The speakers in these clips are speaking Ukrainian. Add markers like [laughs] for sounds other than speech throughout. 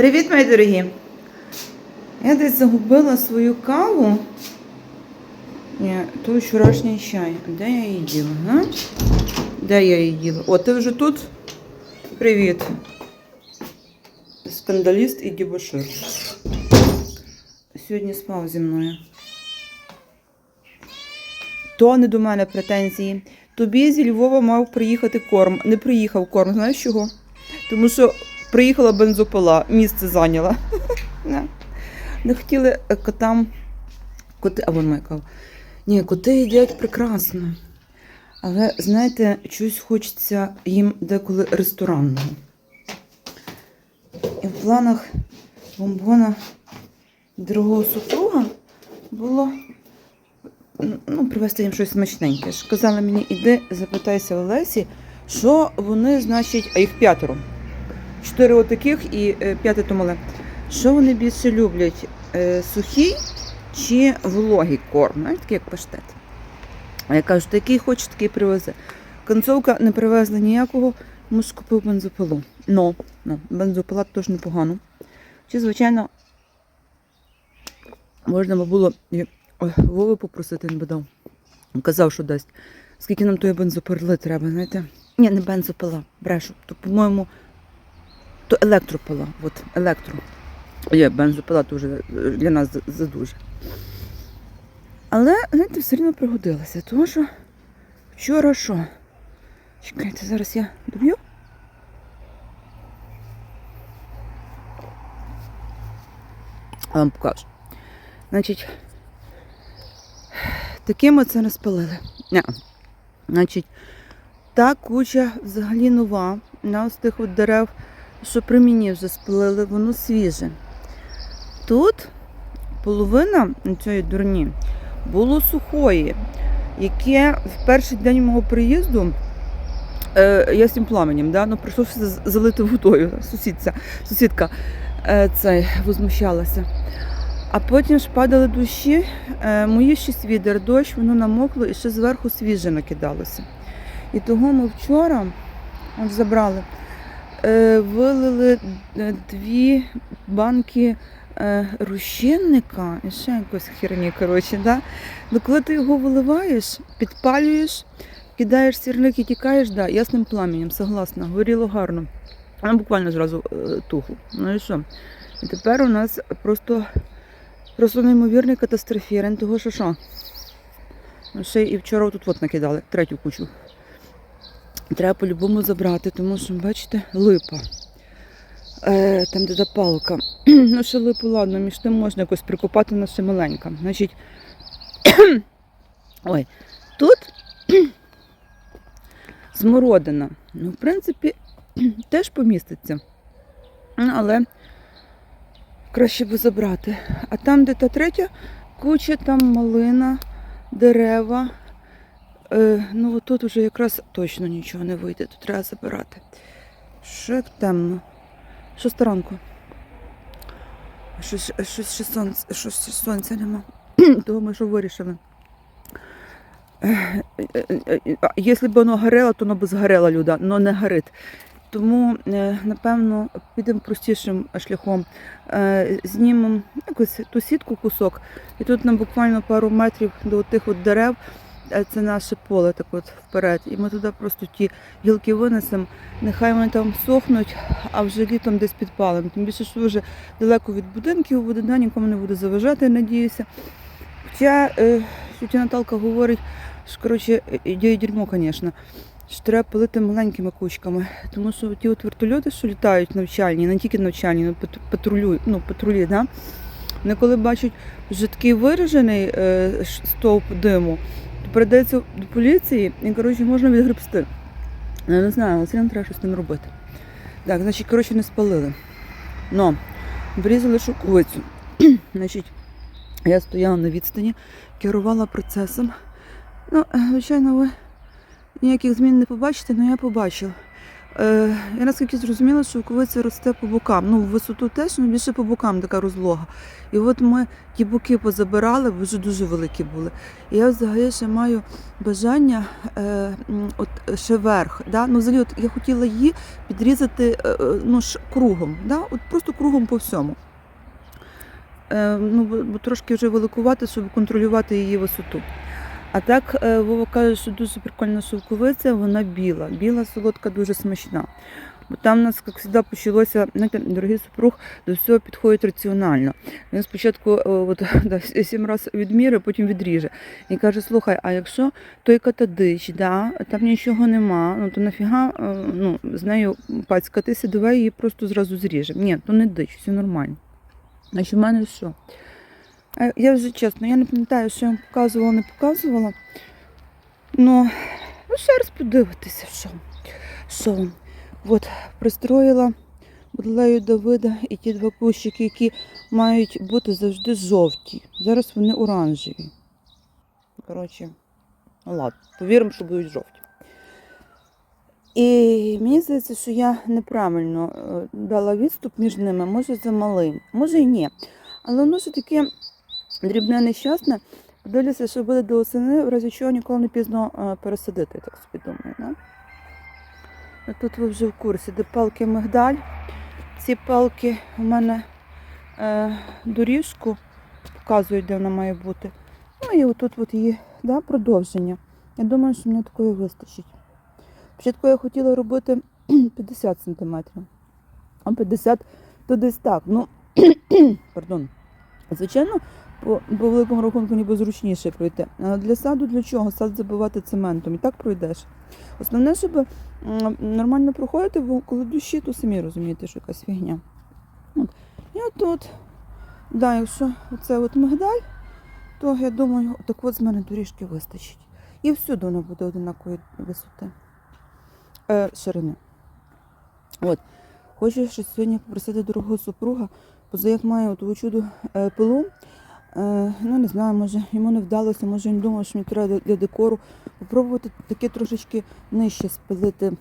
Привіт, мої дорогі! Я десь загубила свою каву. Ні, то вчорашній чай. Де я її діла? А? Де я її діла? О, ти вже тут? Привіт. Скандаліст і дебошир. Сьогодні спав зі мною. То не до мене претензії. Тобі зі Львова мав приїхати корм. Не приїхав корм. Знаєш чого? Тому що приїхала бензопила, місце зайняла. [laughs] Не. Хотіли е, котам. Коти, а вон кава. Ні, коти їдять прекрасно. Але, знаєте, щось хочеться їм деколи ресторанного. І в планах бомбона дорогого супруга було ну, привезти їм щось смачненьке. Ж казали мені, іди, запитайся у Лесі, що вони, значить, а їх п'ятеро. Чотири отаких і е, п'яте то мале. Що вони більше люблять? Е, сухий чи вологий корм? Знаєте, такий як паштет. А я кажу, такий хоче, такий привезе. Концовка не привезла ніякого, що купив бензопилу. Но, ну, бензопила теж непогано. Чи, звичайно, можна було Вови попросити, він би дав. Казав, що дасть. Скільки нам тої бензопили треба, знаєте? Ні, не бензопила, брешу. То, по-моєму, то електропила. От, електро. Є, бензопила то вже для нас за- задуже. Але, знаєте, все одно пригодилося, тому що вчора що? Чекайте, зараз я доб'ю. А вам покажу. Значить, таким оце не спалили. Ня. Значить, та куча взагалі нова. На ось тих от дерев, що при мені вже спалили, воно свіже. Тут половина цієї дурні було сухої, яке в перший день мого приїзду е, я з цим пламенем, да? ну, прийшлося залити водою. Сусідця, сусідка е, цей, возмущалася. А потім ж падали дощі, е, мої шість відер дощ, воно намокло і ще зверху свіже накидалося. І того ми вчора от забрали, вилили е, дві банки е, розчинника і ще якось херні, коротше, да? Ну, коли ти його виливаєш, підпалюєш, кидаєш сірник і тікаєш, да, ясним пламенем, согласна, горіло гарно. Воно буквально зразу е, тухло. Ну і що? І тепер у нас просто, просто неймовірний катастрофірен, того що що? Ще і вчора тут от накидали, третю кучу. Треба по-любому забрати, тому що, бачите, липа. Е, там, де та палка. [clears throat] ну, ще липу, ладно, між тим можна якось прикопати, вона ще маленька. Значить, [clears throat] ой, тут [clears throat] смородина. Ну, в принципі, теж поміститься. Ну, але краще би забрати. А там, де та третя куча, там малина, дерева. Е, ну, от тут вже якраз точно нічого не вийде, тут треба забирати. Як темно. Шоста ранку. Щось, ще щось сонця нема. [clears throat] Ми що вирішили. Якщо б воно горело, то воно б згорело, люда, але не горить. Тому, е, напевно, підемо простішим шляхом. Е, Знімемо якусь ту сітку кусок, і тут нам буквально пару метрів до тих от дерев. Е, Це наше поле так от вперед. І ми туди просто ті гілки винесемо. Нехай вони там сохнуть, а вже літом десь підпалимо. Тим більше, що вже далеко від будинків буде, да, нікому не буде заважати, надіюся. Хоча е, тетя Наталка говорить, що коротше, ідея дерьмо, звісно, що треба пилити маленькими кучками. Тому що ті от вертольоти, що літають навчальні, не тільки навчальні, ну, пат- патрулю, ну, патрулі, да? вони коли бачать вже такий виражений е, стовп диму, передається до поліції і коротше, можна відгребсти. Ну, Я не знаю, але це треба щось з ним робити. Так, значить, коротше, не спалили. Но врізали шовковицю. [clears throat] значить, я стояла на відстані, керувала процесом. Ну, звичайно, ви ніяких змін не побачите, але я побачила. Е, я наскільки зрозуміла, що шовковиця росте по бокам. Ну, в висоту теж, ну більше по бокам така розлога. І от ми ті боки позабирали, бо вже дуже великі були. І я взагалі ще маю бажання е, от ще верх. Да? Ну, взагалі, от я хотіла її підрізати е, е, ну, ж, кругом, да? от просто кругом по всьому. Е, ну, бо, бо трошки вже великувати, щоб контролювати її висоту. А так е, Вова каже, що дуже прикольна шовковиця, вона біла. Біла, солодка, дуже смачна. Бо там у нас, як завжди, почалося, знаєте, дорогий супруг до всього підходить раціонально. Він спочатку е, от, [laughs] да, сім разів відміри, потім відріже. І каже: слухай, а якщо той катадич, да, там нічого нема, ну то нафіга е, ну, з нею пацькатися, давай її просто зразу зріжемо. Ні, то не дич, все нормально. Значить, в мене що? Я вже чесно, я не пам'ятаю, що я вам показувала, не показувала. Ну, ну ще раз подивитися, що. що. От, пристроїла будлею Давида і ті два кущики, які мають бути завжди жовті. Зараз вони оранжеві. Коротше, ну ладно, повіримо, що будуть жовті. І мені здається, що я неправильно е, дала відступ між ними, може замалий, може і ні. Але воно ж таке дрібне нещасне. Подивлюся, що буде до осени, в разі чого ніколи не пізно е, пересадити, так собі думаю. Да? А тут ви вже в курсі, де палки мигдаль. Ці палки у мене е, доріжку показують, де вона має бути. Ну і отут от її да, продовження. Я думаю, що мені такої вистачить. Спочатку я хотіла робити [clears throat] 50 см, а 50 то десь так. Ну, [clears throat] пардон. Звичайно, по, по великому рахунку ніби зручніше пройти. А для саду для чого? Сад забивати цементом. І так пройдеш. Основне, щоб нормально проходити, бо коли душі, то самі розумієте, що якась фігня. От. І отут, да, якщо це от мигдаль, то я думаю, так от з мене доріжки вистачить. І всюди вона буде одинакової висоти. Е, ширини. От. Хочу ще сьогодні попросити дорогого супруга, поза як має оту чуду е, пилу. Е, ну, не знаю, може йому не вдалося, може він думав, що мені треба для- декору попробувати таке трошечки нижче спилити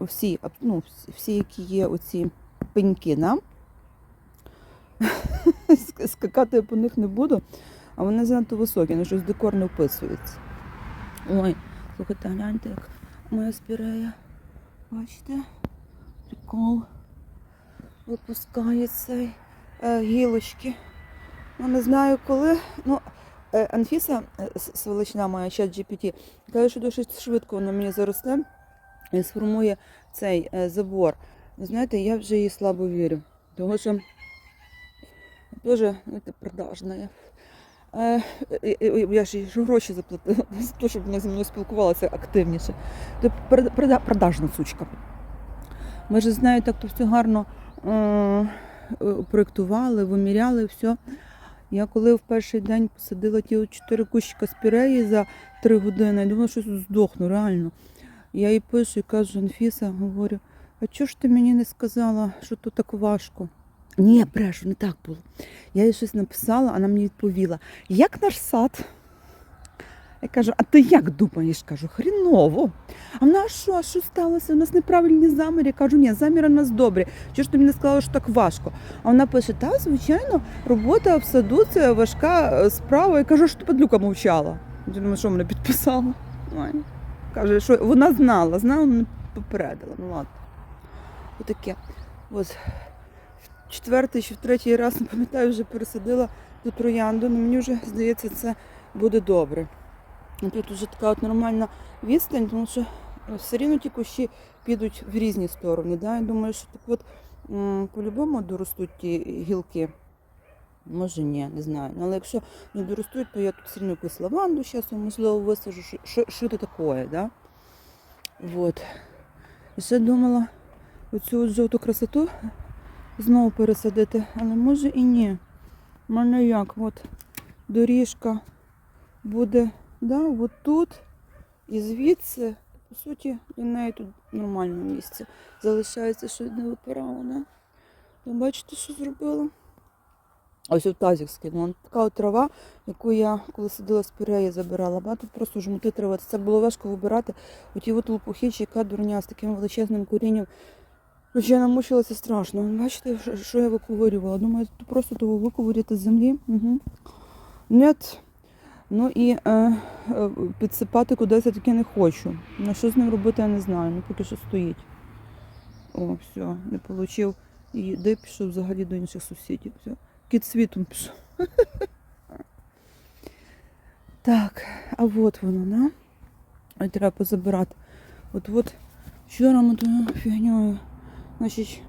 всі, ну, всі- які є оці пеньки. Да? [laughs] Скакати я по них не буду, а вони занадто високі, ну щось декор не вписується. Ой, слухайте, гляньте, як моя спірея. Бачите? Прикол. Випускає цей е, гілочки. Ну, не знаю коли. Ну, е, Анфіса, е, сволочна моя чат GPT, каже, що досить швидко вона мені заросте і сформує цей е, забор. Знаєте, я вже їй слабо вірю. Тому що дуже знаєте, продажна. я. Ж їй гроші заплатила [laughs] за те, щоб вона зі мною спілкувалася активніше. То прода- прода- продажна сучка. Ми ж з нею так то все гарно проєктували, виміряли все. Я коли в перший день посадила ті чотири кущика спіреї за три години, я думала, що здохну, реально. Я їй пишу і кажу, Анфіса, говорю, а чого ж ти мені не сказала, що тут так важко? Ні, брешу, не так було. Я їй щось написала, вона мені відповіла, як наш сад? Я кажу, а ти як думаєш? Кажу, хріново. А вона а що, а що сталося? У нас неправильні заміри. Я кажу, ні, заміри у нас добрі. Чого ж ти мені сказала, що так важко? А вона пише, та, звичайно, робота в саду це важка е, справа. Я кажу, що ти падлюка мовчала. Я думаю, що мене підписала. Ой. Каже, що вона знала, знала, але не попередила. Ну ладно. Отаке. От. В четвертий чи в третій раз, не пам'ятаю, вже пересадила ту троянду. Ну мені вже здається, це буде добре. Тут вже така от нормальна відстань, тому що все рівно ті кущі підуть в різні сторони. Да? Я думаю, що так от по-любому доростуть ті гілки. Може ні, не знаю. Ну, Але якщо не доростуть, то я тут все якусь лаванду зараз можливо висажу. Що, що, що це таке, да? Вот. І ще думала оцю от жовту красоту знову пересадити, але може і ні. У мене як, от доріжка буде да, от тут і звідси, по суті, для неї тут нормальне місце. Залишається, що не випирало, да? Ви бачите, що зробила? Ось в тазик скинула. Така от трава, яку я коли сиділа з піреї забирала. Ба, тут просто жмути трави. Це було важко вибирати. Оті от лопухи, чи яка дурня з таким величезним корінням. Я намучилася страшно. Бачите, що- я викуворювала? Думаю, просто того викуворювати з землі. Угу. Нет. Ну і е, е, підсипати кудись я таки не хочу. На що з ним робити, я не знаю. Ну поки що стоїть. О, все, не отримав їди, пішов взагалі до інших сусідів. Все. Кіт світом пішов. [laughs] Так, а от воно, да? Треба позабирати. От от вчора ми тою фігньою. Значить,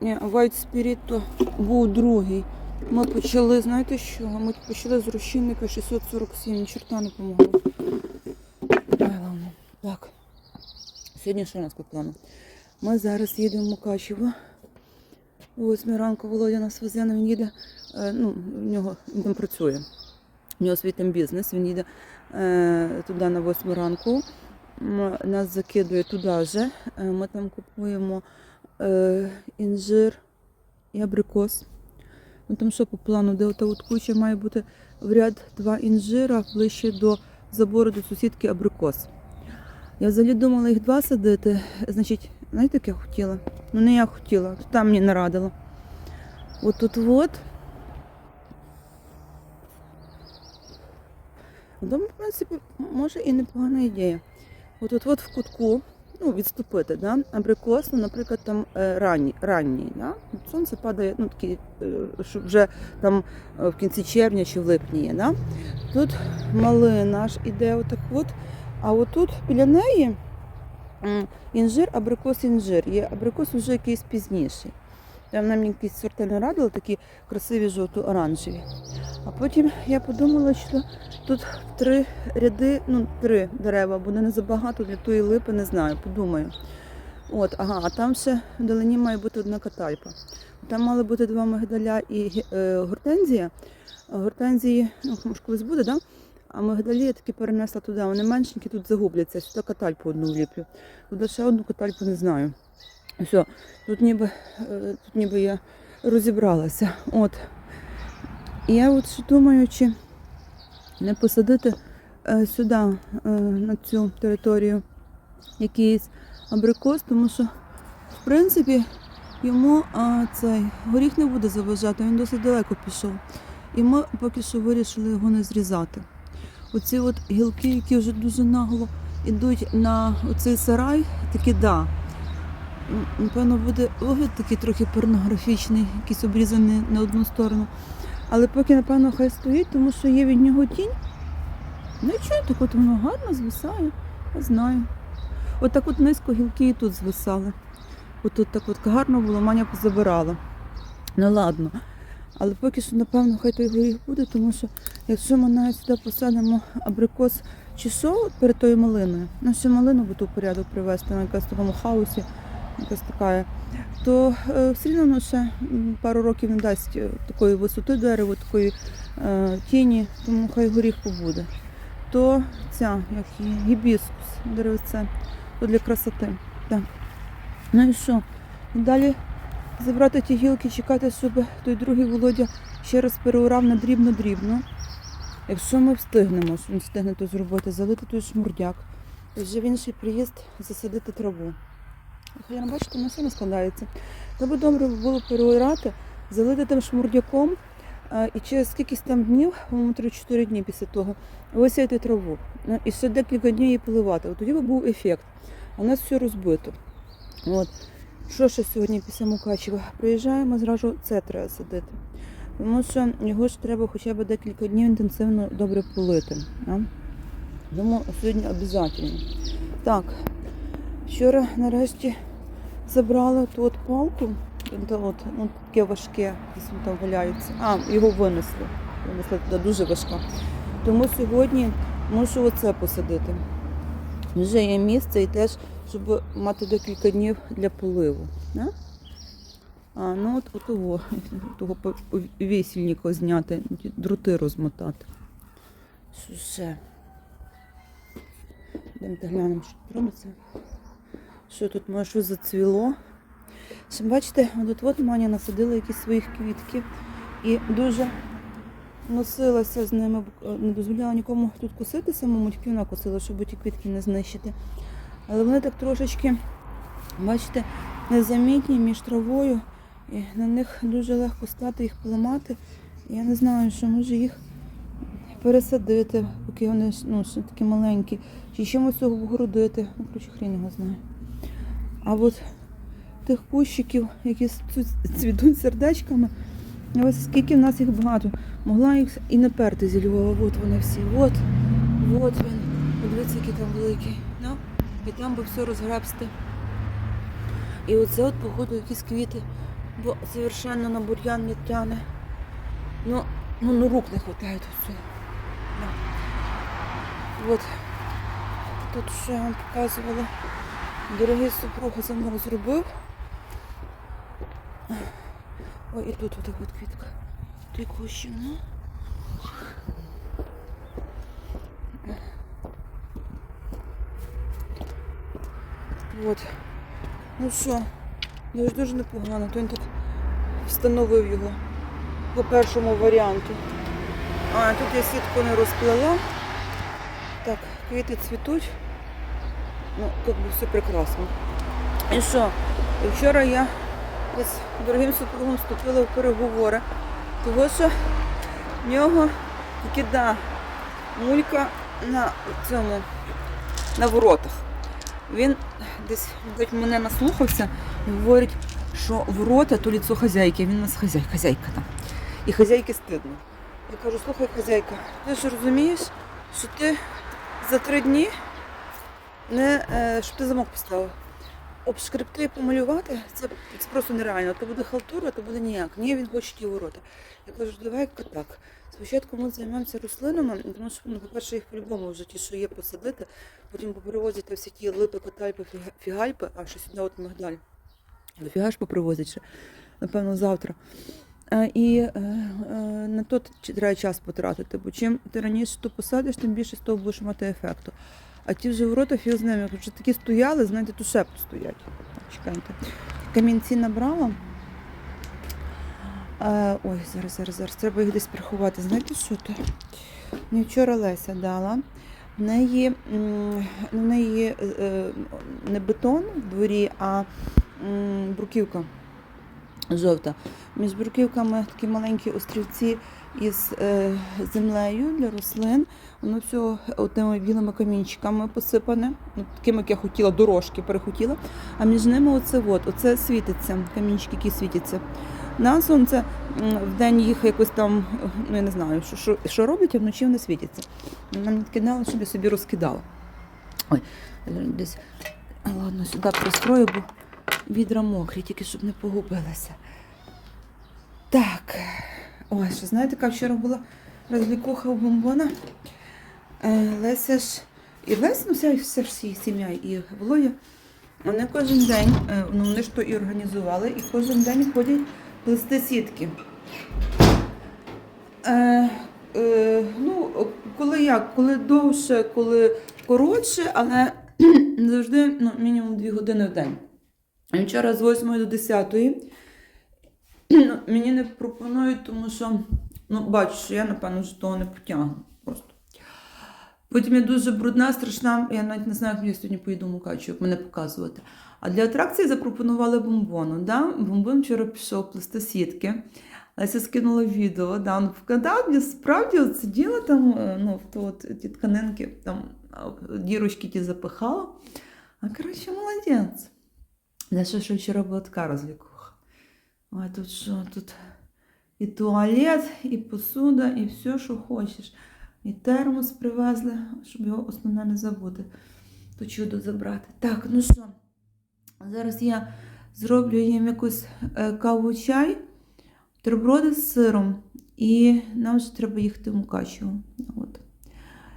White Spirit то був другий. Ми почали, знаєте що? Ми почали з розчинника 647, ні чорта не помогло. Ай, ладно. Так. Сьогодні що у нас по плану? Ми зараз їдемо в Мукачево. О 8 ранку Володя нас везе, він їде. е, Ну, в нього він там працює. У нього свій там бізнес, він їде е, туди на 8 ранку. Нас закидує туди же. Е, Ми там купуємо е, інжир і абрикос. Ну там що по плану, де ота от куча має бути в ряд два інжира ближче до забору до сусідки абрикос. Я взагалі думала їх два садити. Значить, знаєте, як я хотіла? Ну не я хотіла, там мені нарадило. От тут от. Думаю, в принципі, може і непогана ідея. От тут от в кутку, ну, відступити, да? абрикос, наприклад, там е, ранній, ранній, да? сонце падає, ну, такі, е, щоб вже там е, в кінці червня чи в липні є. Да? Тут малина аж іде отак от, а отут біля неї інжир, абрикос, інжир. Є абрикос вже якийсь пізніший. Там нам якісь сорти не радили, такі красиві жовто-оранжеві. А потім я подумала, що тут три ряди, ну три дерева, буде не забагато для тої липи, не знаю, подумаю. От, ага, а там ще в долині має бути одна катальпа. Там мали бути два мигдаля і е, гортензія. Гортензії, ну, може колись буде, да? А мигдалі я таки перенесла туди. Вони меншенькі тут загубляться. Сюди катальпу одну вліплю. Туди ще одну катальпу не знаю. Все, тут ніби, е, тут ніби я розібралася. От. І я от думаю, чи не посадити е, сюди, е, на цю територію, якийсь абрикос, тому що, в принципі, йому а, цей горіх не буде заважати, він досить далеко пішов. І ми поки що вирішили його не зрізати. Оці от гілки, які вже дуже нагло йдуть на оцей сарай, такі да. Напевно, буде вигляд такий трохи порнографічний, якийсь обрізаний на одну сторону. Але поки, напевно, хай стоїть, тому що є від нього тінь. Ну чого, так от воно гарно звисає, я знаю. От от низько гілки і тут звисали. От тут так от гарно було, маня позабирала. Ну ладно. Але поки що, напевно, хай той горіх буде, тому що якщо ми навіть сюди посадимо абрикос чи що перед тою малиною, ну ще малину би ту в порядок привести, на якась такому хаосі, якась така, то е, все рівно воно ще пару років не дасть е, такої висоти дерева, такої е, тіні, тому хай горіх побуде. То ця, як її, гібіскус, деревце, то для красоти. Так. Ну і що? Далі забрати ті гілки, чекати, щоб той другий Володя ще раз переорав на дрібно-дрібно. Якщо ми встигнемо, що він встигне то зробити, залити той шмурдяк, вже в інший приїзд засадити траву. Хоча, бачите, все не складається. То би добре було переорати, залити тим шмурдяком, і через скількись там днів, по-моєму, 3-4 дні після того, висіяти траву. Ну, І ще декілька днів її поливати. От тоді би був ефект. У нас все розбито. От. Що ще сьогодні після Мукачева? Приїжджаємо, зразу це треба садити. Тому що його ж треба хоча б декілька днів інтенсивно добре полити. Да? Тому сьогодні обов'язково. Так, вчора нарешті забрали ту от палку. Та от, ну, таке важке, десь воно там валяється. А, його винесли. Винесли туди дуже важка. Тому сьогодні мушу оце посадити. Вже є місце і теж, щоб мати декілька днів для поливу. Да? А, ну от, от [laughs] того, того вісільника зняти, дроти розмотати. Що ще? Йдемте глянемо, що робиться. Що тут може щось зацвіло. Ще бачите, от от Маня насадила якісь своїх квітки. і дуже носилася з ними, е, не дозволяла нікому тут косити самому, тільки косила, щоб ті квітки не знищити. Але вони так трошечки, бачите, незамітні між травою. І на них дуже легко стати, їх поламати. Я не знаю, що може їх пересадити, поки вони ну, ще такі маленькі, чи чимось цього обгородити. Ну, коротше, хрін його знає. А от тих кущиків, які цвітуть сердечками, ось скільки в нас їх багато. Могла їх і не перти зі Львова. От вони всі. От, от він. Подивіться, який там великий. Ну, і там би все розгребсти. І оце от, походу, якісь квіти, бо совершенно на бур'ян не тяне. Ну, ну, ну рук не вистачає тут все. Да. От. Тут що я вам показувала. Дорогий супруг замок зробив. Ой, і тут отак от квітка. Кущик, ну. От. Ну що, дуже дуже непогано. То він так встановив його по першому варіанту. А, тут я сітку не розплела. Так, квіти цвітуть. Ну, як би все прекрасно. І що? Вчора я з дорогим супругом вступила в переговори, того що в нього тільки мулька на цьому на воротах. Він десь мене наслухався і говорить, що ворота то ліцо хазяйки, він у нас хазяй, хазяйка там. І хазяйки стидно. Я кажу, слухай, хазяйка, ти ж розумієш, що ти за три дні не е, щоб ти замок поставив. Обшкребти і помалювати це, це просто нереально. То буде халтура, то буде ніяк. Ні, він хоче ті ворота. Я кажу, давай так. Спочатку ми займемося рослинами, тому що, ну, по-перше, їх по-любому вже ті, що є, посадити, потім попривозити всі ті липи, катальпи, фігальпи, а що сюди от мигдаль. Дофіга ж попривозять напевно, завтра. Е, І е, на то треба час потратити, бо чим ти раніше то посадиш, тим більше з того будеш мати ефекту. А ті вже ворота фіг з ними, вже такі стояли, знаєте, то шепто стоять. Чекайте. Камінці набрала. Е, ой, зараз, зараз, зараз. Треба їх десь приховати. Знаєте, що то? Мені вчора Леся дала. В неї, ну, в неї е, е, не бетон в дворі, а бруківка жовта. Між бруківками такі маленькі острівці із е, землею для рослин. Воно все тими білими камінчиками посипане, ну, такими, як я хотіла, дорожки перехотіла. А між ними оце от, оце світиться, камінчики, які світяться. На сонце м, вдень їх якось там, ну я не знаю, що, що, що роблять, а вночі вони світяться. Мені кидала, щоб я собі розкидала. Ой, десь ладно, сюди пристрою, бо відра мокрі, тільки щоб не погубилися. Так. Ой, що знаєте, яка вчора була розлікуха у бомбона. Е, Леся ж і Леся, ну вся, вся всі сім'я і Володя. Вони кожен день, е, ну вони ж то і організували, і кожен день ходять плести сітки. Е, е, ну, коли як? Коли довше, коли коротше, але [clears throat] завжди ну, мінімум 2 години в день. Вчора з 8 до 10 ну, мені не пропонують, тому що ну, бачу, що я, напевно, вже того не потягну. Просто. Потім я дуже брудна, страшна, я навіть не знаю, як я сьогодні поїду в Мукачу, як мене показувати. А для атракції запропонували бомбону. Да? Бомбон вчора пішов плести сітки. Леся скинула відео, да, він вкладав, я справді сиділа там, е, ну, в то, от, ті тканинки, там дірочки ті запихала. А коротше, молодець. Не що, що вчора була така розлікуха. Ой, тут що, тут і туалет, і посуда, і все, що хочеш. І термос привезли, щоб його основне не забути. То чудо забрати. Так, ну що, зараз я зроблю їм якусь е, каву чай, бутерброди з сиром, і нам вже треба їхати в Мукачево. От.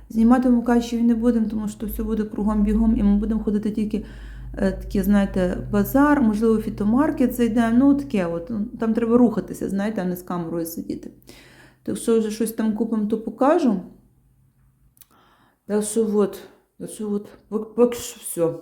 Знімати в Мукачеві не будемо, тому що все буде кругом бігом, і ми будемо ходити тільки такі, знаєте, базар, можливо, фітомаркет зайдемо. Ну, таке, от. ну, там треба рухатися, знаєте, а не з камерою сидіти. Так що вже щось там купимо, то покажу. Так що от, так що от, поки що все.